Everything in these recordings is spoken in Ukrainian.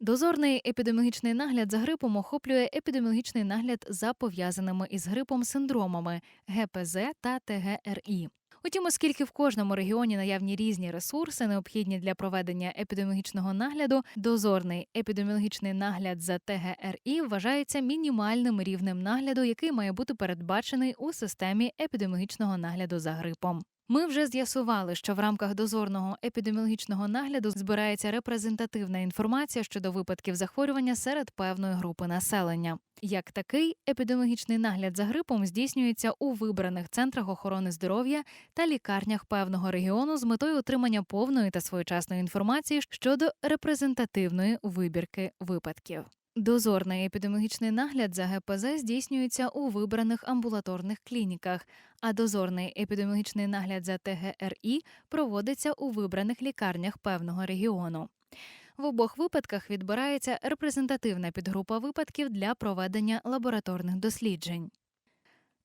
Дозорний епідеміологічний нагляд за грипом охоплює епідеміологічний нагляд за пов'язаними із грипом синдромами ГПЗ та ТГРІ. Утім, оскільки в кожному регіоні наявні різні ресурси, необхідні для проведення епідеміологічного нагляду, дозорний епідеміологічний нагляд за ТГРІ вважається мінімальним рівнем нагляду, який має бути передбачений у системі епідеміологічного нагляду за грипом. Ми вже з'ясували, що в рамках дозорного епідеміологічного нагляду збирається репрезентативна інформація щодо випадків захворювання серед певної групи населення. Як такий епідеміологічний нагляд за грипом здійснюється у вибраних центрах охорони здоров'я та лікарнях певного регіону з метою отримання повної та своєчасної інформації щодо репрезентативної вибірки випадків. Дозорний епідеміологічний нагляд за ГПЗ здійснюється у вибраних амбулаторних клініках, а дозорний епідеміологічний нагляд за ТГРІ проводиться у вибраних лікарнях певного регіону. В обох випадках відбирається репрезентативна підгрупа випадків для проведення лабораторних досліджень.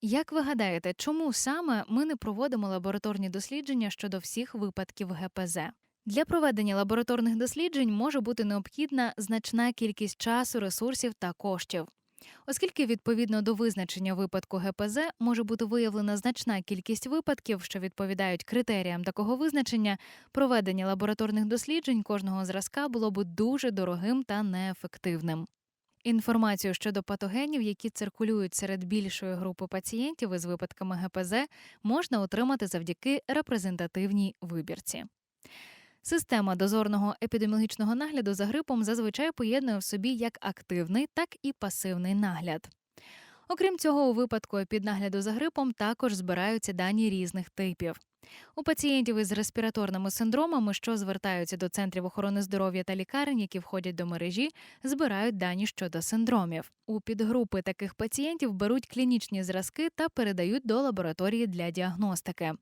Як ви гадаєте, чому саме ми не проводимо лабораторні дослідження щодо всіх випадків ГПЗ? Для проведення лабораторних досліджень може бути необхідна значна кількість часу, ресурсів та коштів. Оскільки відповідно до визначення випадку ГПЗ може бути виявлена значна кількість випадків, що відповідають критеріям такого визначення, проведення лабораторних досліджень кожного зразка було б дуже дорогим та неефективним. Інформацію щодо патогенів, які циркулюють серед більшої групи пацієнтів із випадками ГПЗ, можна отримати завдяки репрезентативній вибірці. Система дозорного епідеміологічного нагляду за грипом зазвичай поєднує в собі як активний, так і пасивний нагляд. Окрім цього, у випадку епіднагляду за грипом також збираються дані різних типів. У пацієнтів із респіраторними синдромами, що звертаються до центрів охорони здоров'я та лікарень, які входять до мережі, збирають дані щодо синдромів. У підгрупи таких пацієнтів беруть клінічні зразки та передають до лабораторії для діагностики.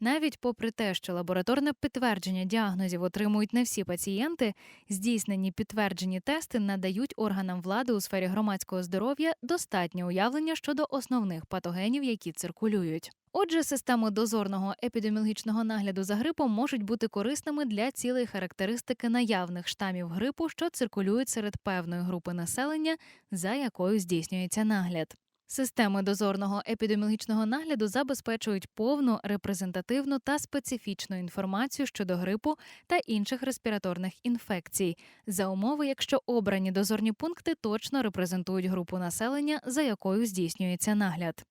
Навіть попри те, що лабораторне підтвердження діагнозів отримують не всі пацієнти, здійснені підтверджені тести надають органам влади у сфері громадського здоров'я достатнє уявлення щодо основних патогенів, які циркулюють. Отже, системи дозорного епідеміологічного нагляду за грипом можуть бути корисними для цілої характеристики наявних штамів грипу, що циркулюють серед певної групи населення, за якою здійснюється нагляд. Системи дозорного епідеміологічного нагляду забезпечують повну репрезентативну та специфічну інформацію щодо грипу та інших респіраторних інфекцій, за умови, якщо обрані дозорні пункти точно репрезентують групу населення, за якою здійснюється нагляд.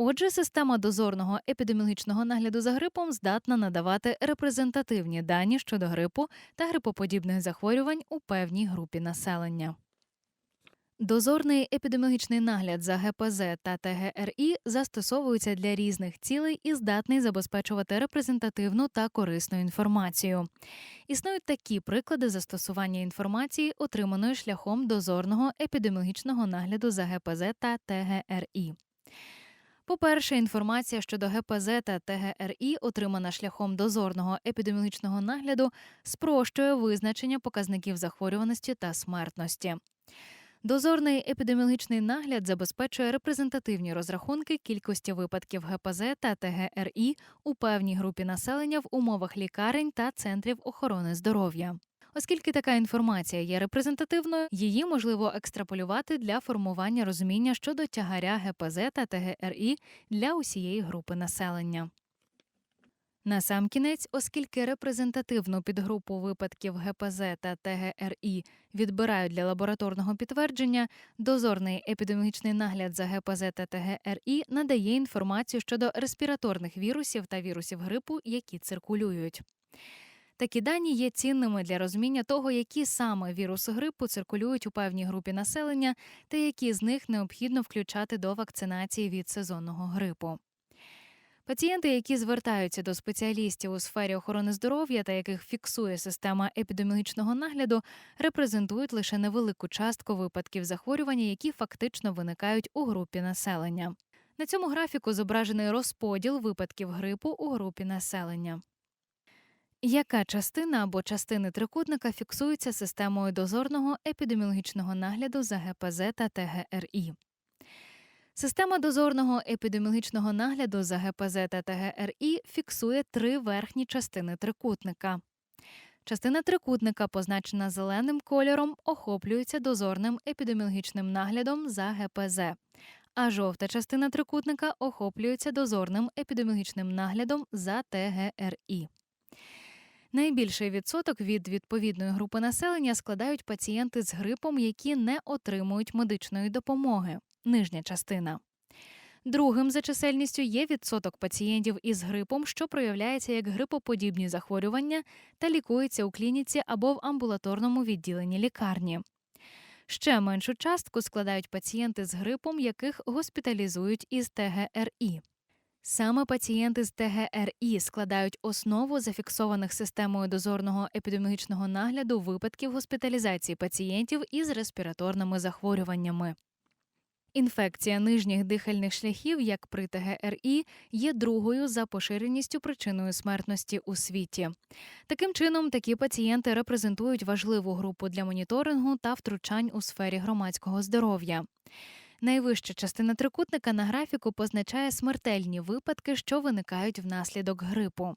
Отже, система дозорного епідеміологічного нагляду за грипом здатна надавати репрезентативні дані щодо грипу та грипоподібних захворювань у певній групі населення. Дозорний епідеміологічний нагляд за ГПЗ та ТГРІ застосовується для різних цілей і здатний забезпечувати репрезентативну та корисну інформацію. Існують такі приклади застосування інформації, отриманої шляхом дозорного епідеміологічного нагляду за ГПЗ та ТГРІ. По-перше, інформація щодо ГПЗ та ТГРІ, отримана шляхом дозорного епідеміологічного нагляду, спрощує визначення показників захворюваності та смертності. Дозорний епідеміологічний нагляд забезпечує репрезентативні розрахунки кількості випадків ГПЗ та ТГРІ у певній групі населення в умовах лікарень та центрів охорони здоров'я. Оскільки така інформація є репрезентативною, її можливо екстраполювати для формування розуміння щодо тягаря ГПЗ та ТГРІ для усієї групи населення. Насамкінець, оскільки репрезентативну підгрупу випадків ГПЗ та ТГРІ відбирають для лабораторного підтвердження, дозорний епідеміологічний нагляд за ГПЗ та ТГРІ надає інформацію щодо респіраторних вірусів та вірусів грипу, які циркулюють. Такі дані є цінними для розуміння того, які саме віруси грипу циркулюють у певній групі населення, та які з них необхідно включати до вакцинації від сезонного грипу. Пацієнти, які звертаються до спеціалістів у сфері охорони здоров'я та яких фіксує система епідеміологічного нагляду, репрезентують лише невелику частку випадків захворювання, які фактично виникають у групі населення. На цьому графіку зображений розподіл випадків грипу у групі населення. Яка частина або частини трикутника фіксується системою дозорного епідеміологічного нагляду за ГПЗ та ТГРІ? Система дозорного епідеміологічного нагляду за ГПЗ та ТГРІ фіксує три верхні частини трикутника. Частина трикутника, позначена зеленим кольором, охоплюється дозорним епідеміологічним наглядом за ГПЗ. А жовта частина трикутника охоплюється дозорним епідеміологічним наглядом за ТГРІ. Найбільший відсоток від відповідної групи населення складають пацієнти з грипом, які не отримують медичної допомоги. Нижня частина. Другим за чисельністю є відсоток пацієнтів із грипом, що проявляється як грипоподібні захворювання та лікується у клініці або в амбулаторному відділенні лікарні. Ще меншу частку складають пацієнти з грипом, яких госпіталізують із ТГРІ. Саме пацієнти з ТГРІ складають основу зафіксованих системою дозорного епідеміологічного нагляду випадків госпіталізації пацієнтів із респіраторними захворюваннями. Інфекція нижніх дихальних шляхів, як при ТГРІ, є другою за поширеністю причиною смертності у світі. Таким чином, такі пацієнти репрезентують важливу групу для моніторингу та втручань у сфері громадського здоров'я. Найвища частина трикутника на графіку позначає смертельні випадки, що виникають внаслідок грипу.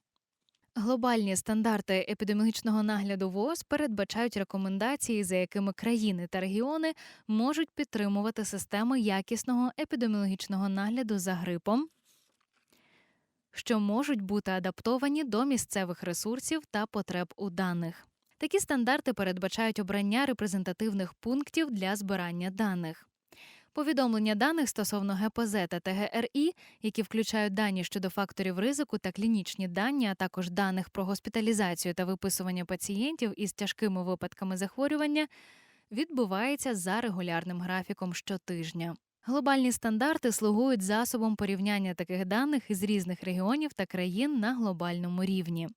Глобальні стандарти епідеміологічного нагляду ВООЗ передбачають рекомендації, за якими країни та регіони можуть підтримувати системи якісного епідеміологічного нагляду за грипом, що можуть бути адаптовані до місцевих ресурсів та потреб у даних. Такі стандарти передбачають обрання репрезентативних пунктів для збирання даних. Повідомлення даних стосовно ГПЗ та ТГРІ, які включають дані щодо факторів ризику та клінічні дані, а також даних про госпіталізацію та виписування пацієнтів із тяжкими випадками захворювання, відбувається за регулярним графіком щотижня. Глобальні стандарти слугують засобом порівняння таких даних із різних регіонів та країн на глобальному рівні.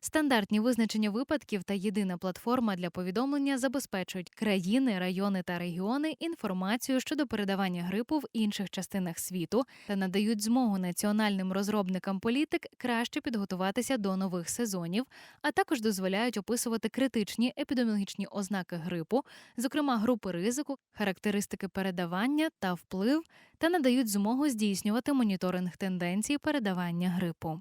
Стандартні визначення випадків та єдина платформа для повідомлення забезпечують країни, райони та регіони інформацію щодо передавання грипу в інших частинах світу та надають змогу національним розробникам політик краще підготуватися до нових сезонів, а також дозволяють описувати критичні епідеміологічні ознаки грипу, зокрема групи ризику, характеристики передавання та вплив, та надають змогу здійснювати моніторинг тенденцій передавання грипу.